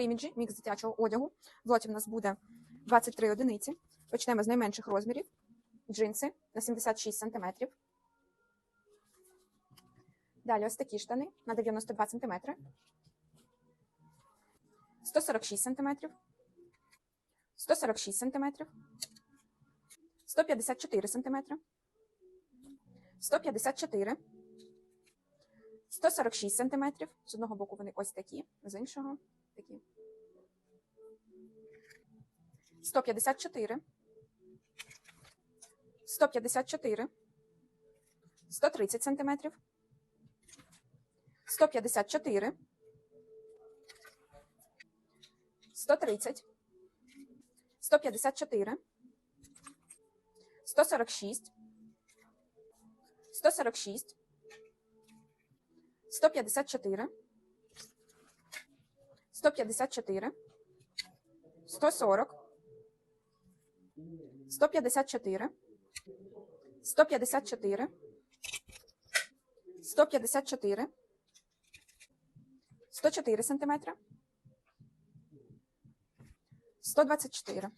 Іміджі, мікс дитячого одягу. В в нас буде 23 одиниці. Почнемо з найменших розмірів. Джинси на 76 см. Далі ось такі штани на 92 см. 146 см. 146 см. 154 см. 154 146 см. З одного боку вони ось такі, з іншого такі. 154. 154. 130 см. 154. 130. 154. 146. 146. 154. 154. 140. 154. 154. 154. 104 сантиметра. 124.